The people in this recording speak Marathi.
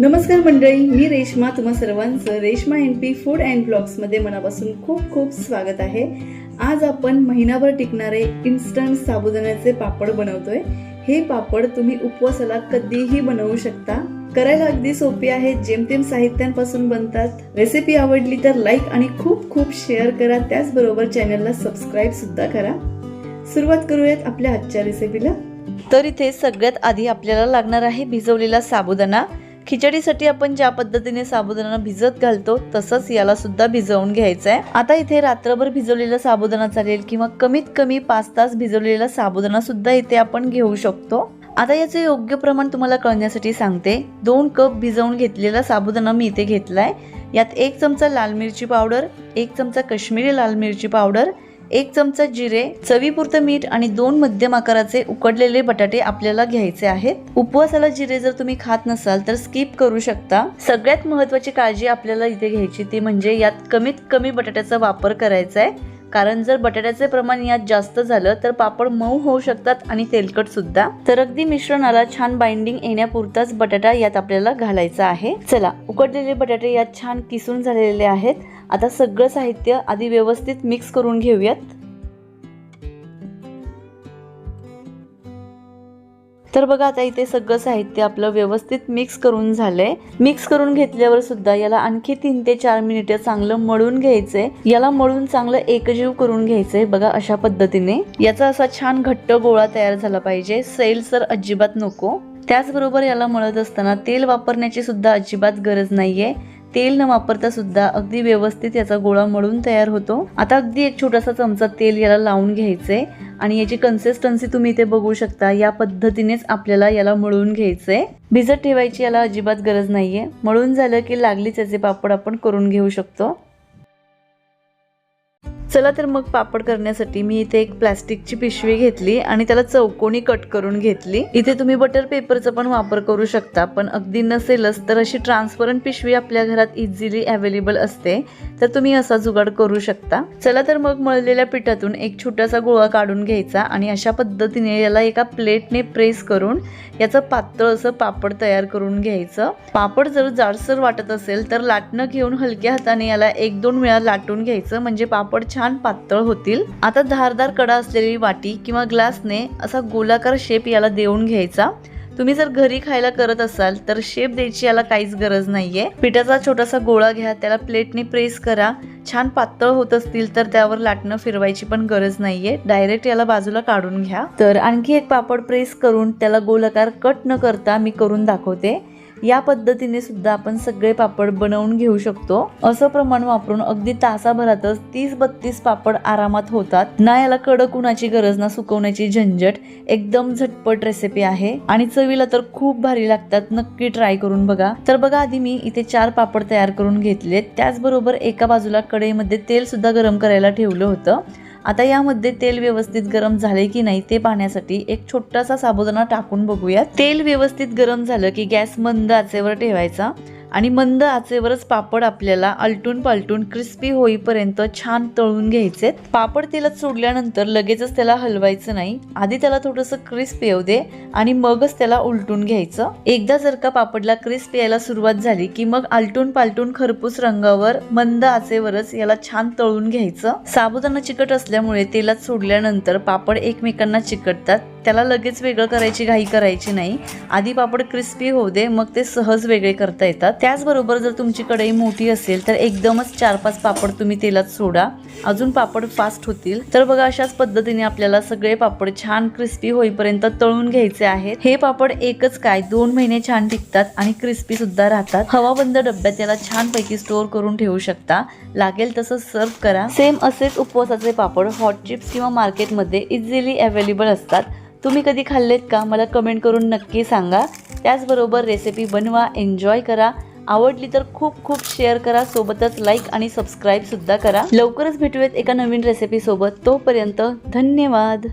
नमस्कार मंडळी मी रेश्मा तुम्हा सर्वांचं Reshma N P food and ब्लॉग्समध्ये मनापासून खूप खूप स्वागत आहे. आज आपण महिनाभर टिकणारे इन्स्टंट साबुदाण्याचे पापड बनवतोय. हे पापड तुम्ही उपवासाला कधीही बनवू शकता. करायला अगदी सोपी आहे जेमतेम साहित्यांपासून बनतात. रेसिपी आवडली तर लाईक आणि खूप खूप शेअर करा. त्याचबरोबर चॅनलला सबस्क्राईब सुद्धा करा. सुरुवात करूयात आपल्या आजच्या रेसिपीला तर इथे सगळ्यात आधी आपल्याला लागणार आहे भिजवलेला साबुदाणा. खिचडीसाठी आपण ज्या पद्धतीने साबुदाणा भिजत घालतो तसंच याला सुद्धा भिजवून घ्यायचं आहे आता इथे रात्रभर भिजवलेला साबुदाणा चालेल किंवा कमीत कमी पाच तास भिजवलेला साबुदाणा सुद्धा इथे आपण घेऊ शकतो. आता याचे योग्य प्रमाण तुम्हाला कळण्यासाठी सांगते. दोन कप भिजवून घेतलेला साबुदाणा मी इथे घेतला आहे यात एक चमचा लाल मिरची पावडर एक चमचा काश्मीरी लाल मिरची पावडर एक चमचा जिरे चवीपुरतं मीठ आणि दोन मध्यम आकाराचे उकडलेले बटाटे आपल्याला घ्यायचे आहेत. उपवासाला जिरे जर तुम्ही खात नसाल तर स्किप करू शकता. सगळ्यात महत्वाची काळजी आपल्याला इथे घ्यायची ती म्हणजे यात कमीत कमी बटाट्याचा वापर करायचा आहे. कारण जर बटाट्याचे प्रमाण यात जास्त झालं तर पापड मऊ होऊ शकतात आणि तेलकट सुद्धा. तर अगदी मिश्रणाला छान बाइंडिंग येण्यापुरताच बटाटा यात आपल्याला घालायचा आहे. चला उकडलेले बटाटे यात छान किसून झालेले आहेत. आता सगळं साहित्य आधी व्यवस्थित मिक्स करून घेऊयात. तर बघा आता इथे सगळं साहित्य आपलं व्यवस्थित मिक्स करून झालंय. मिक्स करून घेतल्यावर सुद्धा याला आणखी तीन ते चार मिनिटं चांगलं मळून घ्यायचंय. याला मळून चांगलं एकजीव करून घ्यायचंय बघा अशा पद्धतीने. याचा असा छान घट्ट गोळा तयार झाला पाहिजे. सैल सर अजिबात नको. त्याचबरोबर याला मळत असताना तेल वापरण्याची सुद्धा अजिबात गरज नाहीये. तेल न वापरता सुद्धा अगदी व्यवस्थित याचा गोळा मळून तयार होतो. आता अगदी एक छोटासा चमचा तेल याला लावून घ्यायचंय आणि याची कन्सिस्टन्सी तुम्ही इथे बघू शकता. या पद्धतीनेच आपल्याला याला मळून घ्यायचंय भिजत ठेवायची याला अजिबात गरज नाहीये. मळून झालं की लागलीच याचे पापड आपण करून घेऊ शकतो. चला तर मग पापड करण्यासाठी मी इथे एक प्लास्टिकची पिशवी घेतली आणि त्याला चौकोनी कट करून घेतली. इथे तुम्ही बटर पेपरचा पण वापर करू शकता पण अगदी नसेलच तर अशी ट्रान्सपरंट पिशवी आपल्या घरात इझिली अवेलेबल असते. तर तुम्ही असा जुगाड करू शकता. चला तर मग मळलेल्या पिठातून एक छोटासा गोळा काढून घ्यायचा आणि अशा पद्धतीने याला एका प्लेटने प्रेस करून याचं पातळ असं पापड तयार करून घ्यायचं. पापड जर जाडसर वाटत असेल तर लाटणं घेऊन हलक्या हाताने याला एक दोन वेळा लाटून घ्यायचं म्हणजे पापड छान छान पातळ होतील. आता धारदार कडा असलेली वाटी किंवा ग्लासने असा गोलाकार शेप याला देऊन घ्यायचा. तुम्ही जर घरी खायला करत असाल तर शेप द्यायची याला काहीच गरज नाहीये. पिठाचा छोटासा गोळा घ्या त्याला प्लेटने प्रेस करा. छान पातळ होत असतील तर त्यावर लाटणं फिरवायची पण गरज नाहीये. डायरेक्ट याला बाजूला काढून घ्या. तर आणखी एक पापड प्रेस करून त्याला गोलाकार कट न करता मी करून दाखवते. या पद्धतीने सुद्धा आपण सगळे पापड बनवून घेऊ शकतो. असं प्रमाण वापरून अगदी तासाभरातच तीस बत्तीस पापड आरामात होतात. ना याला कडक उन्हाची गरज ना सुकवण्याची झंझट. एकदम झटपट रेसिपी आहे. आणि चवीला तर खूप भारी लागतात. नक्की ट्राय करून बघा. तर बघा आधी मी इथे चार पापड तयार करून घेतले त्याचबरोबर एका बाजूला कढईमध्ये तेल सुद्धा गरम करायला ठेवलं होतं. आता यामध्ये तेल व्यवस्थित गरम झाले की नाही ते पाहण्यासाठी एक छोटासा साबुदाणा टाकून बघूया तेल व्यवस्थित गरम झालं की गॅस मंद आचेवर ठेवायचा. आणि मंद आचेवरच पापड आपल्याला आलटून पालटून क्रिस्पी होईपर्यंत छान तळून घ्यायचे पापड तेलात सोडल्यानंतर लगेचच त्याला हलवायचं नाही. आधी त्याला थोडंसं क्रिस्प येऊ दे आणि मगच त्याला उलटून घ्यायचं. एकदा जर का पापडला क्रिस्प यायला सुरुवात झाली की मग आलटून पालटून खरपूस रंगावर मंद आचेवरच याला छान तळून घ्यायचं. साबुदाणा चिकट असल्यामुळे तेलात सोडल्यानंतर पापड एकमेकांना चिकटतात. त्याला लगेच वेगळं करायची घाई करायची नाही. आधी पापड क्रिस्पी होऊ दे मग ते सहज वेगळे करता येतात. त्याचबरोबर जर तुमची कढई मोठी असेल तर एकदमच चार पाच पापड तुम्ही तेलात सोडा. अजून पापड फास्ट होतील. तर बघा अशाच पद्धतीने आपल्याला सगळे पापड छान क्रिस्पी होईपर्यंत तळून घ्यायचे आहेत. हे पापड एकच काय दोन महिने छान टिकतात आणि क्रिस्पी सुद्धा राहतात. हवाबंद डब्यात याला छानपैकी स्टोअर करून ठेवू शकता. लागेल तसं सर्व करा. सेम असेच उपवासाचे पापड हॉट चिप्स किंवा मार्केटमध्ये इझिली अवेलेबल असतात. तुम्ही कधी खाल्लेत का? मला कमेंट करून नक्की सांगा. त्याचबरोबर रेसिपी बनवा एन्जॉय करा. आवडली तर खूप खूप शेअर करा. सोबतच लाईक आणि सबस्क्राईबसुद्धा करा. लवकरच भेटूयात एका नवीन रेसिपीसोबत तोपर्यंत धन्यवाद.